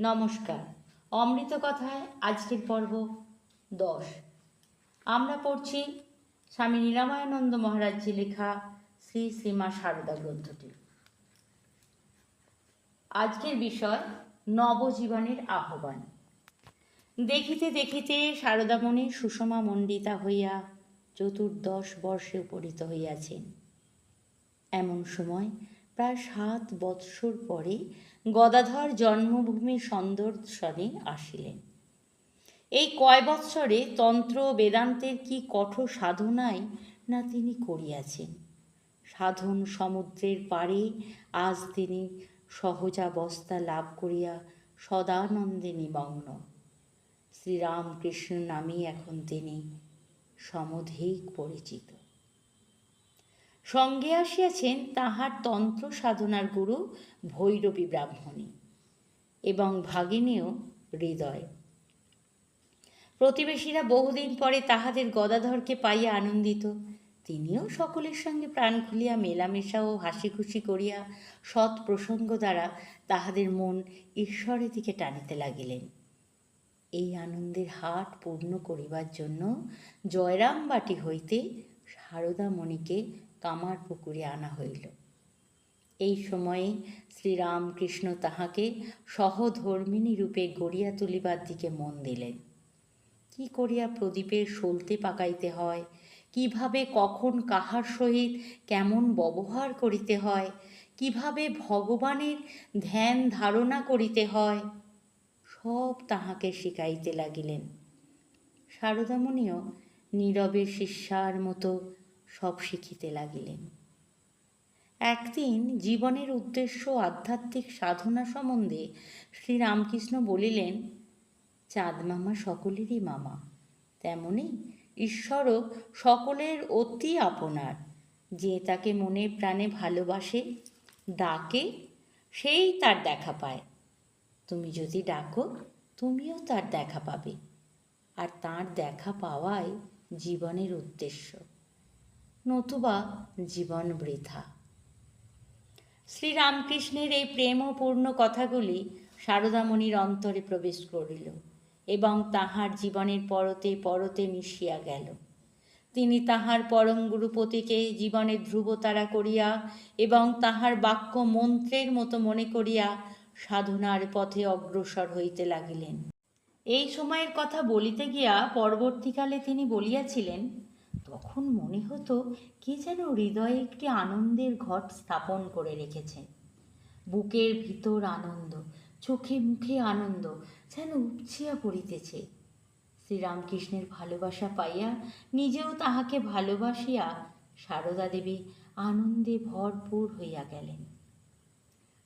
নমস্কার। অমৃত কথায় আজকের পর্ব দশ। আমরা পড়ছি স্বামী নিরাময়ানন্দ মহারাজজি লেখা শ্রী শ্রীমা সারদা গ্রন্থটি। আজকের বিষয় নবজীবনের আহ্বান। দেখিতে দেখিতে শারদামণি সুষমা মণ্ডিতা হইয়া চতুর্দশ বর্ষে উপনীত হইয়াছেন। এমন সময় প্রায় সাত বৎসর পরে গদাধর জন্মভূমি সন্দর্শনে আসিলেন। এই কয় বৎসরে তন্ত্র বেদান্তের কি কঠোর সাধনাই না তিনি করিয়াছেন? সাধন সমুদ্রের পারে আজ তিনি সহজাবস্থা লাভ করিয়া সদানন্দে নিমগ্ন। শ্রীরামকৃষ্ণ নামেই এখন তিনি সমধিক পরিচিত। সঙ্গে আসিয়াছেন তাহার তন্ত্র সাধনার গুরু ভৈরবী ব্রাহ্মণী এবং ভাগিনীও হৃদয়। প্রতিবেশীরা বহুদিন পরে তাহাদের গদাধরকে পাইয়া আনন্দিত। তিনিও সকলের সঙ্গে প্রাণ খুলিয়া মেলামেশা ও হাসি খুশি করিয়া সৎ প্রসঙ্গ দ্বারা তাহাদের মন ঈশ্বরের দিকে টানিতে লাগিলেন। এই আনন্দের হাট পূর্ণ করিবার জন্য জয়রামবাটি হইতে সারদামণিকে কামার পুকুরে আনা হইল। এই সময়ে শ্রীরামকৃষ্ণ তাহাকে সহধর্মিণী রূপে গড়িয়া তুলিবার দিকে মন দিলেন। কি করিয়া প্রদীপের সলতে পাকাইতে হয়? কীভাবে কখন কাহার সহিত কেমন ব্যবহার করিতে হয়? কীভাবে ভগবানের ধ্যান ধারণা করিতে হয়? সব তাহাকে শিখাইতে লাগিলেন। শারদামণিও নীরবে শিষ্যার মতো সব শিখিতে লাগিলেন। একদিন জীবনের উদ্দেশ্য আধ্যাত্মিক সাধনা সম্বন্ধে শ্রীরামকৃষ্ণ বলিলেন, চাঁদ মামা সকলেরই মামা, তেমনি ঈশ্বরও সকলের অতি আপনার। যে তাকে মনে প্রাণে ভালোবাসে, ডাকে, সেই তার দেখা পায়। তুমি যদি ডাকো, তুমিও তার দেখা পাবে। আর তার দেখা পাওয়াই জীবনের উদ্দেশ্য। নতুবা জীবন বৃথা। শ্রীরামকৃষ্ণের এই প্রেমপূর্ণ কথাগুলি শারদামণির অন্তরে প্রবেশ করিল এবং তাহার জীবনের পরতে পরতে মিশিয়া গেল। তিনি তাহার পরম গুরুপতিকে জীবনের ধ্রুবতারা করিয়া এবং তাহার বাক্য মন্ত্রের মতো মনে করিয়া সাধনার পথে অগ্রসর হইতে লাগিলেন। এই সময়ের কথা বলিতে গিয়া পরবর্তীকালে তিনি বলিয়াছিলেন তখন মনে হতো কে যেন হৃদয়ে একটি আনন্দের ঘট স্থাপন করে রেখেছেন বুকের ভিতর আনন্দ, চোখে মুখে আনন্দ যেন উপচিয়া পড়িতেছে। শ্রীরামকৃষ্ণের ভালোবাসা পাইয়া নিজেও তাহাকে ভালোবাসিয়া সারদা দেবী আনন্দে ভরপুর হইয়া গেলেন।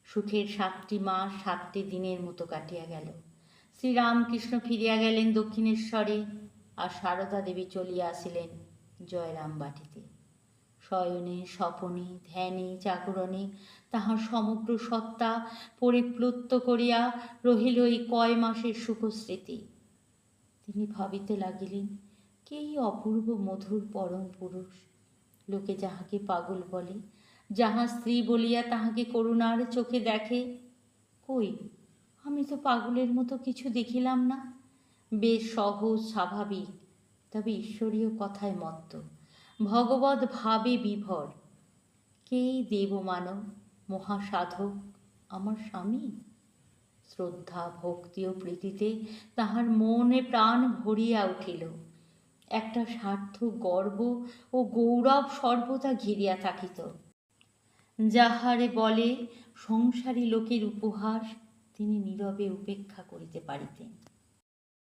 সুখের সাতটি মাস, সাতটি দিনের মতো কাটিয়া গেল। শ্রীরামকৃষ্ণ ফিরিয়া গেলেন দক্ষিণেশ্বরে আর সারদা দেবী চলিয়া আসিলেন। জয়রাম বাটিতে শয়নে, স্বপনে, ধ্যানে, জাগরণে তাহার সমগ্র সত্তা পরিপ্লুত করিয়া রহিল এই কয় মাসের সুখস্মৃতি তিনি ভাবিতে লাগিলেন কেই অপূর্ব মধুর পরম পুরুষ? লোকে যাহাকে পাগল বলে, যাহা স্ত্রী বলিয়া তাহাকে করুণার চোখে দেখে, কই, আমি তো পাগলের মতো কিছু দেখিলাম না? বেশ সহজ, স্বাভাবিক। তবে ঈশ্বরীয় কথায় মত্ত। ভগবত ভাবে বিভর। কেই দেবমানব, মহাসাধক, আমার স্বামী? শ্রদ্ধা, ভক্তি ও প্রীতিতে তাহার মনে প্রাণ ভরিয়া উঠিল। একটা স্বার্থ গর্ব ও গৌরব সর্বদা ঘিরিয়া থাকিত। যাহারে বলে, সংসারী লোকের উপহাস তিনি নীরবে উপেক্ষা করিতে পারিতেন।